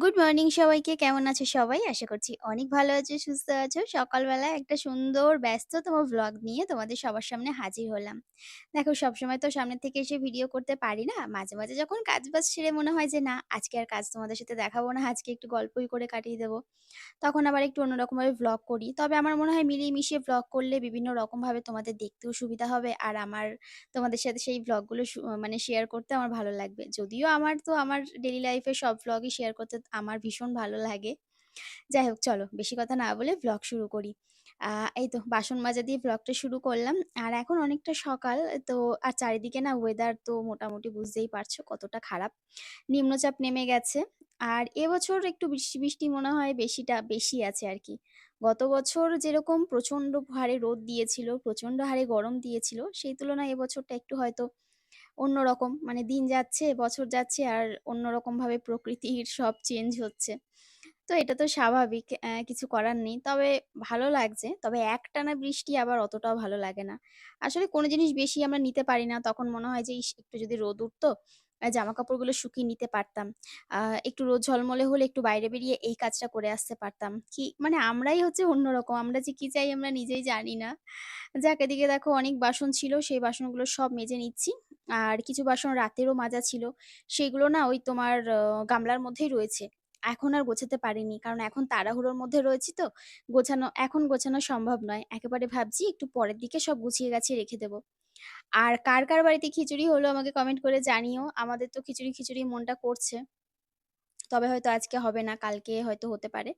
Good morning সবাইকে। কেমন আছো সবাই? আশা করছি অনেক ভালো আছো, সুস্থ আছো। সকালবেলায় একটা সুন্দর ব্যস্ততম ভ্লগ নিয়ে তোমাদের সবার সামনে হাজির হলাম। দেখো সবসময় তো সামনে থেকে এসে ভিডিও করতে পারি না। মাঝে, মাঝে যখন কাজ-বাজ সেরে মনে হয় যে না আজকে আর কাজ তোমাদের সাথে দেখাবো না, আজকে একটু গল্পই করে কাটিয়ে দেবো। তখন আবার একটু অন্যরকমভাবে ভ্লগ করি। তবে আমার মনে হয় মিলিয়ে মিশিয়ে ভ্লগ করলে বিভিন্ন রকমভাবে তোমাদের দেখতেও সুবিধা হবে। আর আমার তোমাদের সাথে সেই ভ্লগগুলো মানে শেয়ার করতে আমার ভালো লাগবে। যদিও আমার তো আমার ডেইলি লাইফে সব ভ্লগই শেয়ার করতে আমার ভীষণ ভালো লাগে। যাই হোক চলো বেশি কথা না বলে ভ্লগ শুরু করি। এই তো বাসন মাজা দিয়ে ভ্লগটা শুরু করলাম। আর এখন অনেকটা সকাল তো আর চারিদিকে না ওয়েদার তো মোটামুটি বুঝতেই পারছ কতটা খারাপ। নিম্নচাপ নেমে গেছে। আর এবছর একটু বৃষ্টি, বৃষ্টি মনে হয় বেশিটা বেশি আছে আর কি গত বছর যেরকম প্রচণ্ড হারে রোদ দিয়েছিল, প্রচণ্ড হারে গরম দিয়েছিল, সেই তুলনায় এবছরটা একটু হয়তো অন্যরকম। মানে দিন যাচ্ছে, বছর যাচ্ছে আর অন্যরকমভাবে প্রকৃতির সব চেঞ্জ হচ্ছে। তো এটা তো স্বাভাবিক কিছু করার নেই। তবে ভালো লাগছে। তবে একটানা বৃষ্টি আবার অতটাও ভালো লাগে না। আসলে কোনো জিনিস বেশি আমরা নিতে পারি না। তখন মনে হয় যে! একটু যদি রোদ উঠতো, আ জামাকাপড়গুলো শুকিয়ে নিতে পারতাম। একটু রোদ ঝলমলে হলে একটু বাইরে বেরিয়ে এই কাজটা করে আসতে পারতাম। কি মানে আমরাই হচ্ছে অন্যরকম। আমরা যে কি চাই আমরা নিজেই জানি না। যাক এদিকে দেখো অনেক বাসন ছিল, সেই বাসনগুলো সব মেজে নিচ্ছি। আর কিছু বাসন রাতেরও মাজা ছিল। সেগুলো না ওই তোমার গামলার মধ্যেই রয়েছে। এখন আর গোছাতে পারিনি। কারণ এখন তাড়াহুড়োর মধ্যে রয়েছি তো, গোছানো এখন গোছানো সম্ভব নয়। একেবারে ভাবছি একটু পরের দিকে সব গুছিয়ে গাছিয়ে রেখে দেব। আর কার, কার বাড়িতে খিচুড়ি হলো আমাকে কমেন্ট করে জানিও। আমাদের তো খিচুড়ি, খিচুড়ি মনটা করছে। তবে হয়তো আজকে হবে না, কালকে হয়তো হতে পারে।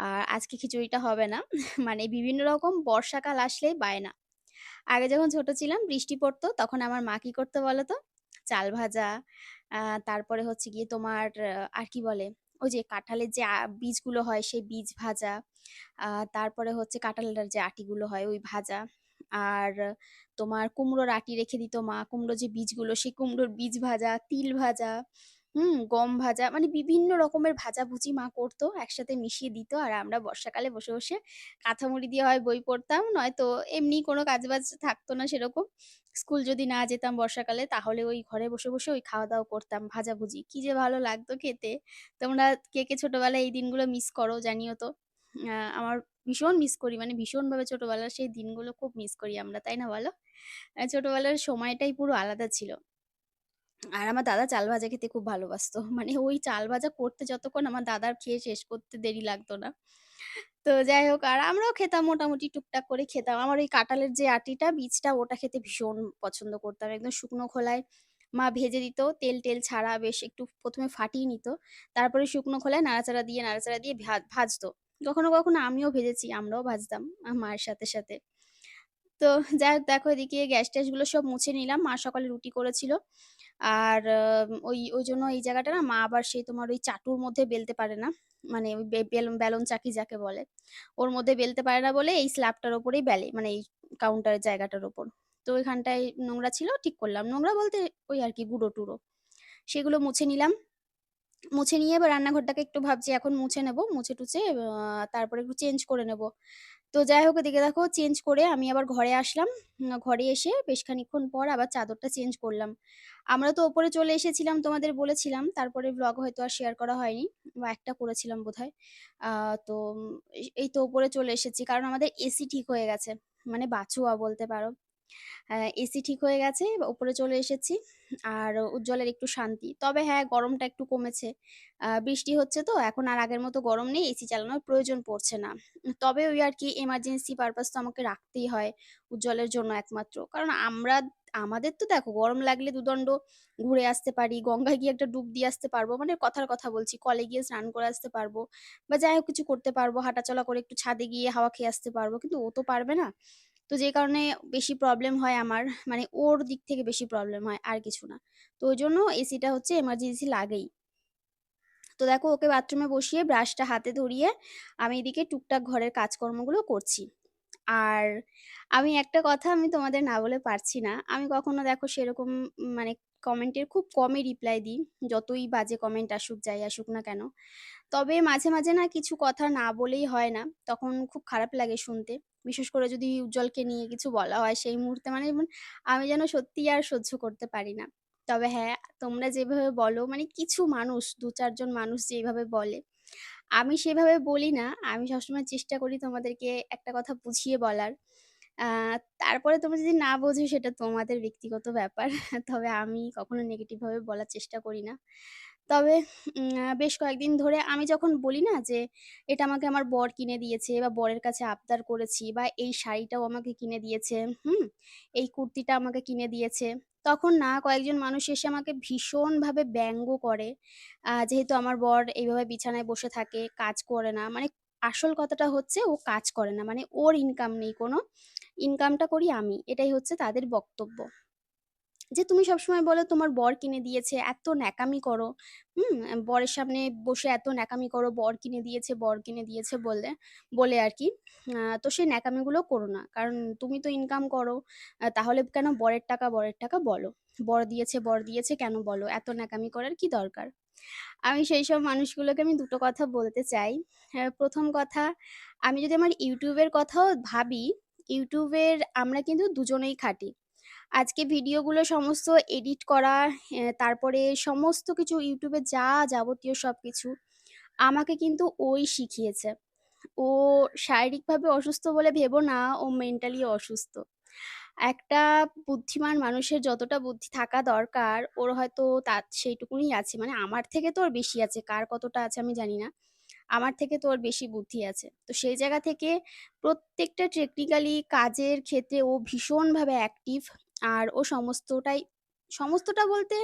আর আজকে খিচুড়িটা হবে না। মানে বিভিন্ন রকম বর্ষাকাল আসলেই বায়না। আগে যখন ছোট ছিলাম বৃষ্টি পড়তো তখন আমার মা কি করতো বলো তো? চাল ভাজা, তারপরে হচ্ছে গিয়ে তোমার আর কি বলে? ওই যে কাঁঠালের যে বীজগুলো হয় সেই বীজ ভাজা, তারপরে হচ্ছে কাঁঠালটার যে আটিগুলো হয় ওই ভাজা। আর তোমার কুমড়োর আটি রেখে দিত মা। কুমড়ো যে বীজগুলো সেই কুমড়োর বীজ ভাজা, তিল ভাজা, হুম? গম ভাজা মানে বিভিন্ন রকমের ভাজাভুজি মা করতো। একসাথে মিশিয়ে দিত। আর আমরা বর্ষাকালে বসে, বসে কাঁথামুড়ি দিয়ে হয় বই পড়তাম, নয়তো এমনি কোনো কাজবাজ থাকতো না সেরকম। স্কুল যদি না যেতাম বর্ষাকালে তাহলে ওই ঘরে বসে, বসে ওই খাওয়া-দাওয়া করতাম ভাজাভুজি। কি যে ভালো লাগতো খেতে। তোমরা কে, কে ছোটবেলায় এই দিনগুলো মিস করো জানিও তো। আমার ভীষণ মিস করি মানে ভীষণভাবে ছোটবেলার সেই দিনগুলো খুব মিস করি আমরা, তাই না বলো? ছোটবেলার সময়টাই পুরো আলাদা ছিল। আর আমার দাদা চাল ভাজা খেতে খুব ভালোবাসতো। মানে ওই চাল ভাজা করতে যতক্ষণ আমার দাদার খেয়ে শেষ করতে দেরি লাগতো না। তো যাই হোক আর আমরাও খেতাম মোটামুটি টুকটাক করে খেতাম। আমার ওই কাঁঠালের যে আটিটা, বীজটা ওটা খেতে ভীষণ পছন্দ করতাম। একদম শুকনো খোলায় মা ভেজে দিত, তেল-টেল ছাড়া বেশ একটু প্রথমে ফাটিয়ে নিত। তারপরে শুকনো খোলায় নাড়াচাড়া দিয়ে, নাড়াচাড়া দিয়ে ভাজতো। কখনো, কখনো আমিও ভেজেছি, আমরাও ভাজতাম মায়ের সাথে, সাথে। তো যাই হোক দেখো এদিকে গ্যাস-ট্যাসগুলো সব মুছে নিলাম। মা সকালে রুটি করেছিল। আর ওই ওই জন্য এই জায়গাটা না মা আবার সেই তোমার ওই চাটুর মধ্যে বেলতে পারে না। মানে ওই বেলন চাকি যাকে বলে। ওর মধ্যে বেলতে পারে না বলে এই স্ল্যাবটার ওপরেই বেলে। মানে এই কাউন্টারের জায়গাটার ওপর তো ওইখানটায় নোংরা ছিল ঠিক করলাম। নোংরা বলতে ওই আর কি গুঁড়ো-টুড়ো। সেগুলো মুছে নিলাম। মুছে নিয়ে এবার রান্নাঘরটাকে একটু ভাবছি, এখন মুছে নেব। মুছে-টুছে আ তারপরে একটু চেঞ্জ করে নেব। তো যাই হোক, এদিকে দেখো চেঞ্জ করে আমি আবার ঘরে আসলাম। ঘরে এসে বেশ খানিক্ষণ পর আবার চাদরটা চেঞ্জ করলাম। আমরা তো ওপরে চলে এসেছিলাম তোমাদের বলেছিলাম। তারপরে ভ্লগ হয়তো আর শেয়ার করা হয়নি। বা একটা করেছিলাম বোধহয়। তো এই তো ওপরে চলে এসেছি। কারণ আমাদের এসি ঠিক হয়ে গেছে। মানে বাচোয়া বলতে পারো। এসি ঠিক হয়ে গেছে। উপরে চলে এসেছি। আর উজ্জ্বলের একটু শান্তি। তবে হ্যাঁ, গরমটা একটু কমেছে। বৃষ্টি হচ্ছে তো এখন আর আগের মতো গরম নেই। এসি চালানোর প্রয়োজন পড়ছে না। তবে ওই আর কি এমার্জেন্সি পারপাস তো আমাকে রাখতেই হয় উজ্জ্বলের জন্য একমাত্র। কারণ আমরা আমাদের তো দেখো গরম লাগলে দুদণ্ড ঘুরে আসতে পারি। গঙ্গায় গিয়ে একটা ডুব দিয়ে আসতে পারব। মানে কথার কথা বলছি। কলে গিয়ে স্নান করে আসতে পারব। বা যাই হোক কিছু করতে পারব। হাঁটাচলা করে একটু ছাদে গিয়ে হাওয়া খেয়ে আসতে পারব। কিন্তু ও তো পারবে না। তো যে কারণে বেশি প্রবলেম হয় আমার। মানে ওর দিক থেকে বেশি প্রবলেম হয়, আর কিছু না। তো ওই জন্য এসিটা হচ্ছে এমার্জেন্সি লাগেই। তো দেখো ওকে বাথরুমে বসিয়ে ব্রাশটা হাতে ধরিয়ে আমি এদিকে টুকটাক ঘরের কাজকর্মগুলো করছি। আর আমি একটা কথা আমি তোমাদের না বলে পারছি না। আমি কখনো দেখো সেরকম মানে কমেন্টের খুব কমই রিপ্লাই দিই। যতই বাজে কমেন্ট আসুক, যাই আসুক না কেন। তবে মাঝে, মাঝে না কিছু কথা না বলেই হয় না। তখন খুব খারাপ লাগে শুনতে। বিশেষ করে যদি উজ্জ্বলকে নিয়ে কিছু বলা হয় সেই মুহূর্তে মানে আমি যেন সত্যিই আর সহ্য করতে পারি না। তবে হ্যাঁ, তোমরা যেভাবে বলো মানে কিছু মানুষ দু চারজন মানুষ যেইভাবে বলে, আমি সেভাবে বলি না। আমি সবসময় চেষ্টা করি তোমাদেরকে একটা কথা বুঝিয়ে বলার। তারপরে তোমরা যদি না বোঝো সেটা তোমাদের ব্যক্তিগত ব্যাপার। তবে আমি কখনো নেগেটিভভাবে বলার চেষ্টা করি না। তবে বেশ কয়েকদিন ধরে আমি যখন বলি না যে, "এটা আমাকে আমার বর কিনে দিয়েছে" বা বরের কাছে আবদার করেছি বা এই শাড়িটাও আমাকে কিনে দিয়েছে, হুম? এই কুর্তিটা আমাকে কিনে দিয়েছে। তখন না কয়েকজন মানুষ এসে আমাকে ভীষণভাবে ব্যঙ্গ করে। যেহেতু আমার বর এইভাবে বিছানায় বসে থাকে, কাজ করে না। মানে আসল কথাটা হচ্ছে ও কাজ করে না। মানে ওর ইনকাম নেই কোনো। ইনকামটা করি আমি। এটাই হচ্ছে তাদের বক্তব্য। যে তুমি সবসময় বলো তোমার বর কিনে দিয়েছে, এত ন্যাকামি করো, হুম? বরের সামনে বসে এত ন্যাকামি করো, বর কিনে দিয়েছে, বর কিনে দিয়েছে বললে বলে আর কি তো সেই ন্যাকামিগুলো করো না। কারণ তুমি তো ইনকাম করো। তাহলে কেন বরের টাকা, বরের টাকা বলো। বর দিয়েছে, বর দিয়েছে কেন বলো? এত ন্যাকামি করার কি দরকার? আমি সেই সব মানুষগুলোকে আমি দুটো কথা বলতে চাই। প্রথম কথা আমি যদি আমার ইউটিউবের কথাও ভাবি, এর আমরা কিন্তু দুজনেই খাটি। আজকে ভিডিওগুলো সমস্ত এডিট করা, তারপরে সমস্ত কিছু ইউটিউবে যা যাবতীয় সব কিছু আমাকে কিন্তু ওই শিখিয়েছে। ও শারীরিকভাবে অসুস্থ বলে ভেবো না, ও মেন্টালি অসুস্থ। একটা বুদ্ধিমান মানুষের যতটা বুদ্ধি থাকা দরকার, ওর হয়তো তার সেইটুকুনি আছে। মানে আমার থেকে তো ওর বেশি আছে। কার কতটা আছে আমি জানি না। আমার থেকে তো ওর বেশি বুদ্ধি আছে। তো সেই জায়গা থেকে প্রত্যেকটা টেকনিক্যালি কাজের ক্ষেত্রে ও ভীষণভাবে অ্যাক্টিভ। আর ও সমস্তটাই সমস্তটা বলতে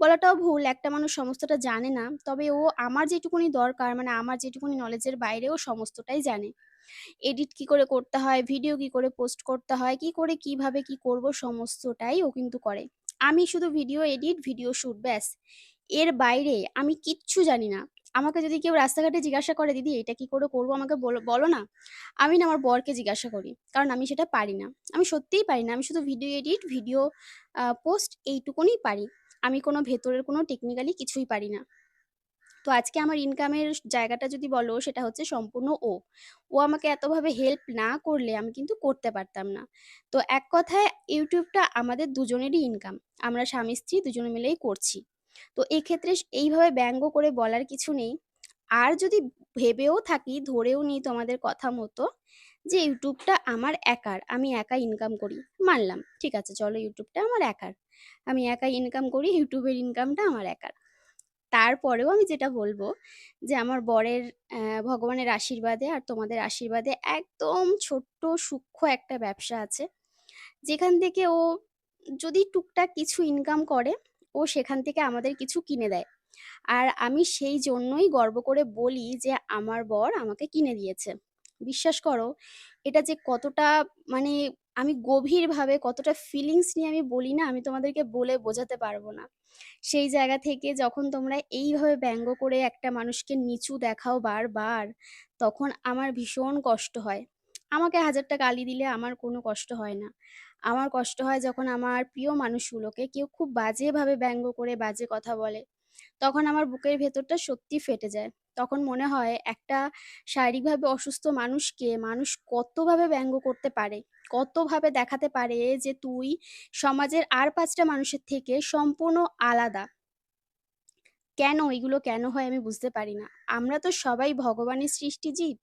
বলাটাও ভুল। একটা মানুষ সমস্তটা জানে না। তবে ও আমার যেটুকুনি দরকার মানে আমার যেটুকুনি নলেজের বাইরে ও সমস্তটাই জানে। এডিট কি করে করতে হয়, ভিডিও কি করে পোস্ট করতে হয়, কি করে কীভাবে কি করব সমস্তটাই ও কিন্তু করে। আমি শুধু ভিডিও এডিট, ভিডিও শুট ব্যাস। এর বাইরে আমি কিচ্ছু জানি না। আমাকে যদি কেউ রাস্তাঘাটে জিজ্ঞাসা করে, "দিদি এটা কি করে করব আমাকে বলো বলো না?" আমি না আমার বরকে জিজ্ঞাসা করি। কারণ আমি সেটা পারি না। আমি সত্যিই পারি না। আমি শুধু ভিডিও এডিট, ভিডিও পোস্ট এইটুকুনি পারি। আমি কোনো ভেতরের কোনো টেকনিক্যালি কিছুই পারি না। তো আজকে আমার ইনকামের জায়গাটা যদি বলো সেটা হচ্ছে সম্পূর্ণ ও। ও আমাকে এতভাবে হেল্প না করলে আমি কিন্তু করতে পারতাম না। তো এক কথায় ইউটিউবটা আমাদের দুজনেরই ইনকাম। আমরা স্বামী-স্ত্রী দুজনে মিলেই করছি। তো এক্ষেত্রে এইভাবে ব্যঙ্গ করে বলার কিছু নেই। আর যদি ভেবেও থাকি, ধরেও নিই তোমাদের কথা মতো যে ইউটিউবটা আমার একার। আমি একা ইনকাম করি। মানলাম। ঠিক আছে চলো ইউটিউবটা আমার একার। আমি একা ইনকাম করি, ইউটিউবের ইনকামটা আমার একার। তারপরেও আমি যেটা বলব যে আমার বরের ভগবানের আশীর্বাদে আর তোমাদের আশীর্বাদে একদম ছোট্ট সূক্ষ্ম একটা ব্যবসা আছে। যেখান থেকে ও যদি টুকটাক কিছু ইনকাম করে, ও সেখান থেকে আমাদের কিছু কিনে দেয়। আর আমি সেই জন্যই গর্ব করে বলি যে আমার বর আমাকে কিনে দিয়েছে। বিশ্বাস করো এটা যে কতটা মানে আমি গভীরভাবে কতটা ফিলিংস নিয়ে আমি বলি না আমি তোমাদেরকে বলে বোঝাতে পারব না। সেই জায়গা থেকে যখন তোমরা এইভাবে ব্যঙ্গ করে একটা মানুষকে নিচু দেখাও বারবার, তখন আমার ভীষণ কষ্ট হয়। আমাকে হাজারটা গালি দিলে আমার কোনো কষ্ট হয় না। আমার কষ্ট হয় যখন আমার প্রিয় মানুষগুলোকে কেউ খুব বাজেভাবে ব্যঙ্গ করে বাজে কথা বলে। তখন আমার বুকের ভেতরটা সত্যি ফেটে যায়। তখন মনে হয় একটা শারীরিকভাবে অসুস্থ মানুষকে মানুষ কতভাবে ব্যঙ্গ করতে পারে, কতভাবে দেখাতে পারে যে তুই সমাজের আর পাঁচটা মানুষের থেকে সম্পূর্ণ আলাদা। কেন এগুলো কেন হয় আমি বুঝতে পারি না। আমরা তো সবাই ভগবানের সৃষ্টি জীব।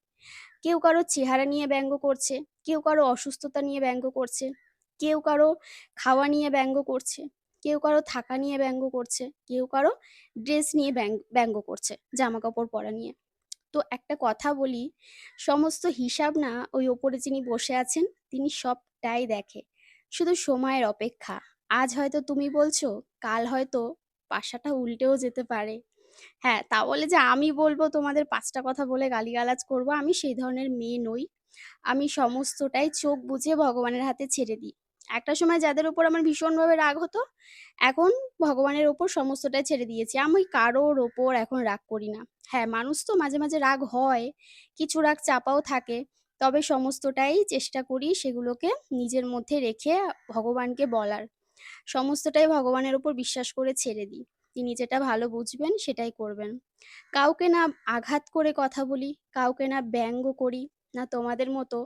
কেউ কারও চেহারা নিয়ে ব্যঙ্গ করছে, কেউ কারও অসুস্থতা নিয়ে ব্যঙ্গ করছে, কেউ কারও খাওয়া নিয়ে ব্যঙ্গ করছে, কেউ কারও থাকা নিয়ে ব্যঙ্গ করছে, কেউ কারও ড্রেস নিয়ে ব্যং ব্যঙ্গ করছে, জামা কাপড় পরা নিয়ে। তো একটা কথা বলি, সমস্ত হিসাব না ওই ওপরে যিনি বসে আছেন তিনি সবটাই দেখে। শুধু সময়ের অপেক্ষা। আজ হয়তো তুমি বলছো, কাল হয়তো পাশাটা উল্টেও যেতে পারে। হ্যাঁ, তা বলে যে আমি বলব তোমাদের পাঁচটা কথা বলে গালিগালাজ করব, আমি সেই ধরনের মেয়ে নই। আমি সমস্তটাই চোখ বুজে ভগবানের হাতে ছেড়ে দিই। একটা সময় যাদের উপর আমার ভীষণভাবে রাগ হতো, এখন ভগবানের ওপর সমস্তটাই ছেড়ে দিয়েছি। আমি কারোর ওপর এখন রাগ করি না। হ্যাঁ, মানুষ তো মাঝে, মাঝে রাগ হয়, কিছু রাগ চাপাও থাকে। তবে সমস্তটাই চেষ্টা করি সেগুলোকে নিজের মধ্যে রেখে ভগবানকে বলার। সমস্তটাই ভগবানের উপর বিশ্বাস করে ছেড়ে দিই। তিনি যেটা ভালো বুঝবেন সেটাই করবেন। কাউকে না আঘাত করে কথা বলি, কাউকে না ব্যঙ্গ করি, না তোমাদের মতো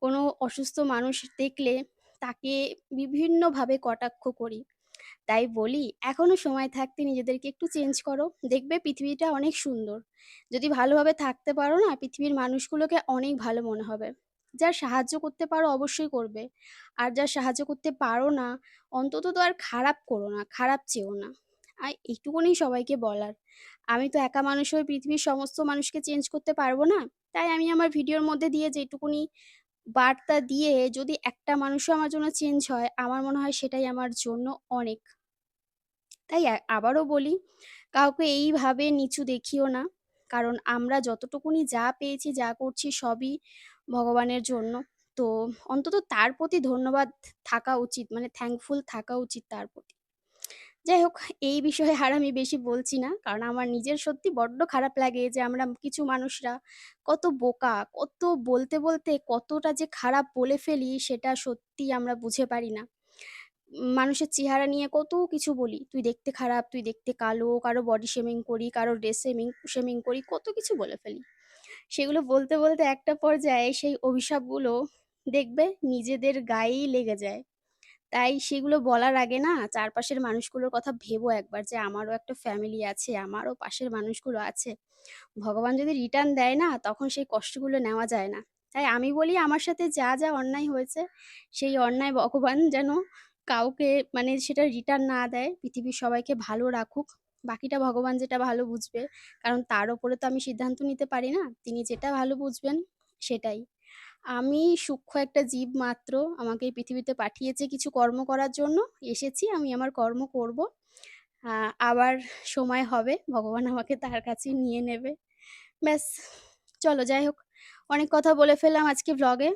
কোনো অসুস্থ মানুষ দেখলে তাকে বিভিন্নভাবে কটাক্ষ করি। তাই বলি এখনও সময় থাকতে নিজেদেরকে একটু চেঞ্জ করো। দেখবে পৃথিবীটা অনেক সুন্দর। যদি ভালোভাবে থাকতে পারো না পৃথিবীর মানুষগুলোকে অনেক ভালো মনে হবে। যার সাহায্য করতে পারো অবশ্যই করবে। আর যার সাহায্য করতে পারো না অন্তত তো আর খারাপ করো না, খারাপ চেও না। আর এইটুকুনি সবাইকে বলার। আমি তো একা মানুষ হয়ে পৃথিবীর সমস্ত মানুষকে চেঞ্জ করতে পারব না। তাই আমি আমার ভিডিওর মধ্যে দিয়ে যেটুকুনি বার্তা দিয়ে যদি একটা মানুষও আমার জন্য চেঞ্জ হয়, আমার মনে হয় সেটাই আমার জন্য অনেক। তাই আবারও বলি, কাউকে এইভাবে নিচু দেখিও না। কারণ আমরা যতটুকুনি যা পেয়েছি, যা করছি সবই ভগবানের জন্য। তো অন্তত তার প্রতি ধন্যবাদ থাকা উচিত। মানে থ্যাঙ্কফুল থাকা উচিত তার প্রতি। যাই হোক এই বিষয়ে আর আমি বেশি বলছি না। কারণ আমার নিজের সত্যি বড্ড খারাপ লাগে যে আমরা কিছু মানুষরা কত বোকা, কত বলতে, বলতে কতটা যে খারাপ বলে ফেলি সেটা সত্যিই আমরা বুঝে পারি না। মানুষের চেহারা নিয়ে কত কিছু বলি। তুই দেখতে খারাপ, তুই দেখতে কালো, কারও বডি শেমিং করি, কারও ড্রেস শেমিং শেমিং করি, কত কিছু বলে ফেলি। সেগুলো বলতে, বলতে একটা পর্যায়ে সেই অভিশাপগুলো দেখবে নিজেদের গায়েই লেগে যায়। তাই সেগুলো বলার আগে না চারপাশের মানুষগুলোর কথা ভেবো একবার যে আমারও একটা ফ্যামিলি আছে, আমারও পাশের মানুষগুলো আছে। ভগবান যদি রিটার্ন দেয় না তখন সেই কষ্টগুলো নেওয়া যায় না। তাই আমি বলি আমার সাথে যা, যা অন্যায় হয়েছে সেই অন্যায় ভগবান যেন কাউকে মানে সেটা রিটার্ন না দেয়। পৃথিবীর সবাইকে ভালো রাখুক। বাকিটা ভগবান যেটা ভালো বুঝবে। কারণ তার ওপরে তো আমি সিদ্ধান্ত নিতে পারি না। তিনি যেটা ভালো বুঝবেন সেটাই। আমি সূক্ষ্ম একটা জীব মাত্র। আমাকে এই পৃথিবীতে পাঠিয়েছে কিছু কর্ম করার জন্য। এসেছি আমি আমার কর্ম করব। আবার সময় হবে ভগবান আমাকে তার কাছে নিয়ে নেবে। ব্যাস চলো যাই হোক অনেক কথা বলে ফেললাম আজকে ব্লগে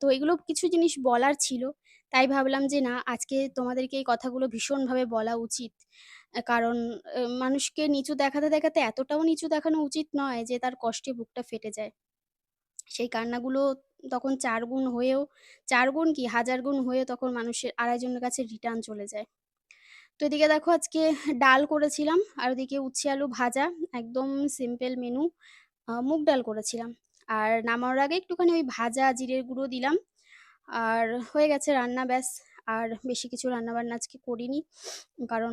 তো এগুলো কিছু জিনিস বলার ছিল। তাই ভাবলাম যে না আজকে তোমাদেরকে এই কথাগুলো ভীষণভাবে বলা উচিত। কারণ মানুষকে নিচু দেখাতে, দেখাতে এতটাও নিচু দেখানো উচিত নয় যে তার কষ্টে বুকটা ফেটে যায়। সেই কান্নাগুলো তখন চার গুণ হয়েও চার গুণ কি হাজার গুণ হয়ে তখন মানুষের আরেকজনের কাছে রিটার্ন চলে যায়। তো এদিকে দেখো আজকে ডাল করেছিলাম আর ওদিকে উচ্ছে আলু ভাজা। একদম সিম্পল মেনু। মুগ ডাল করেছিলাম। আর নামানোর আগে একটুখানি ওই ভাজা জিরের গুঁড়ো দিলাম। আর হয়ে গেছে রান্না ব্যাস। আর বেশি কিছু রান্নাবান্না আজকে করিনি। কারণ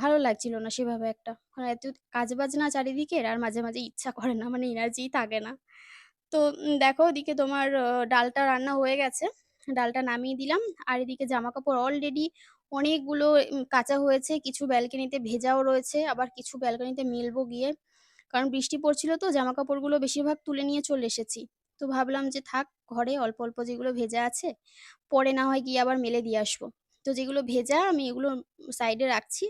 ভালো লাগছিল না সেভাবে একটা। কারণ এত কাজবাজ না চারিদিকের আর মাঝে, মাঝে ইচ্ছা করে না মানে এনার্জিই থাকে না। তো দেখো ওদিকে তোমার ডালটা রান্না হয়ে গেছে। ডালটা নামিয়ে দিলাম। আর এদিকে জামা কাপড় অলরেডি অনেকগুলো কাচা হয়েছে। কিছু ব্যালকনিতে ভেজাও রয়েছে। আবার কিছু ব্যালকনিতে মেলবো গিয়ে। কারণ বৃষ্টি পড়ছিল তো জামাকাপড়গুলো বেশিরভাগ তুলে নিয়ে চলে এসেছি। তো ভাবলাম যে থাক ঘরে অল্প, অল্প যেগুলো ভেজা আছে, পরে না হয় গিয়ে আবার মেলে দিয়ে আসব। তো যেগুলো ভেজা আমি এগুলো সাইডে রাখছি।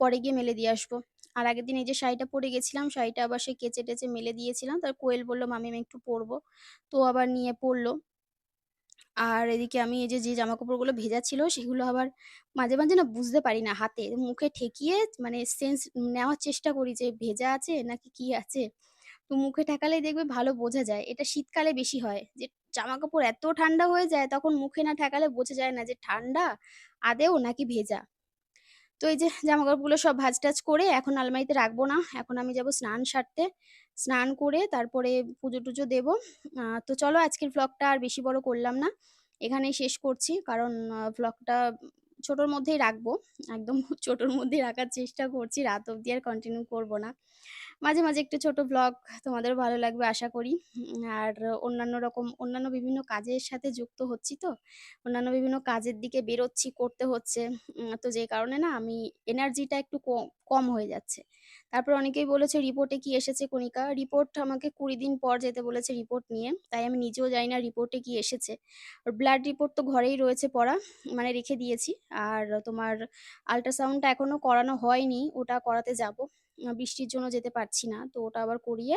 পরে গিয়ে মেলে দিয়ে আসব। আর আগের দিন এই যে শাড়িটা পরে গেছিলাম, শাড়িটা আবার সে কেচে-টেচে মেলে দিয়েছিলাম। তার কোয়েল বলল, "মামি আমি একটু পরবো।" তো আবার নিয়ে পরল। আর এদিকে আমি এই যে, যে জামাকাপড়গুলো ভেজা ছিল সেগুলো আবার মাঝে, মাঝে না বুঝতে পারি না হাতে মুখে ঠেকিয়ে মানে সেন্স নেওয়ার চেষ্টা করি যে ভেজা আছে নাকি কি আছে। তো মুখে ঠেকালেই দেখবে ভালো বোঝা যায়। এটা শীতকালে বেশি হয় যে জামাকাপড় এত ঠান্ডা হয়ে যায় তখন মুখে না ঠেকালে বোঝা যায় না যে ঠান্ডা আদেও নাকি ভেজা। তো এই যে জামা কাপড়গুলো সব ভাজ টাজ করে এখন আলমারিতে রাখব না। এখন আমি যাব স্নান সারতে। স্নান করে তারপরে পুজো-টুজো দেবো। তো চলো আজকের ভ্লগটা আর বেশি বড় করলাম না। এখানেই শেষ করছি। কারণ ব্লগটা ছোটোর মধ্যেই রাখব। একদম ছোটোর মধ্যেই রাখার চেষ্টা করছি। রাত অবধি আর কন্টিনিউ করব না। মাঝে, মাঝে একটু ছোট ব্লগ তোমাদেরও ভালো লাগবে আশা করি। আর অন্যান্য রকম অন্যান্য বিভিন্ন কাজের সাথে যুক্ত হচ্ছি তো। অন্যান্য বিভিন্ন কাজের দিকে বেরোচ্ছি, করতে হচ্ছে। তো যে কারণে না আমি এনার্জিটা একটু কম হয়ে যাচ্ছে। তারপর অনেকেই বলেছে রিপোর্টে কি এসেছে কণিকা? রিপোর্ট আমাকে ২০ দিন পর যেতে বলেছে রিপোর্ট নিয়ে। তাই আমি নিজেও জানি না রিপোর্টে কি এসেছে। আর ব্লাড রিপোর্ট তো ঘরেই রয়েছে পড়া, মানে রেখে দিয়েছি। আর তোমার আল্ট্রাসাউন্ডটা এখনও করানো হয়নি, ওটা করাতে যাব। বৃষ্টির জন্য যেতে পারছি না। তো ওটা আবার করিয়ে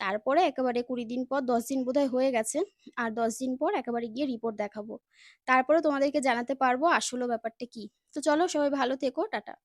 তারপরে একেবারে ২০ দিন পর ১০ দিন বোধহয় হয়ে গেছে। আর ১০ দিন পর একেবারে গিয়ে রিপোর্ট দেখাবো। তারপরে তোমাদেরকে জানাতে পারব আসলে ব্যাপারটা কি। তো চলো সবাই ভালো থেকো। টাটা।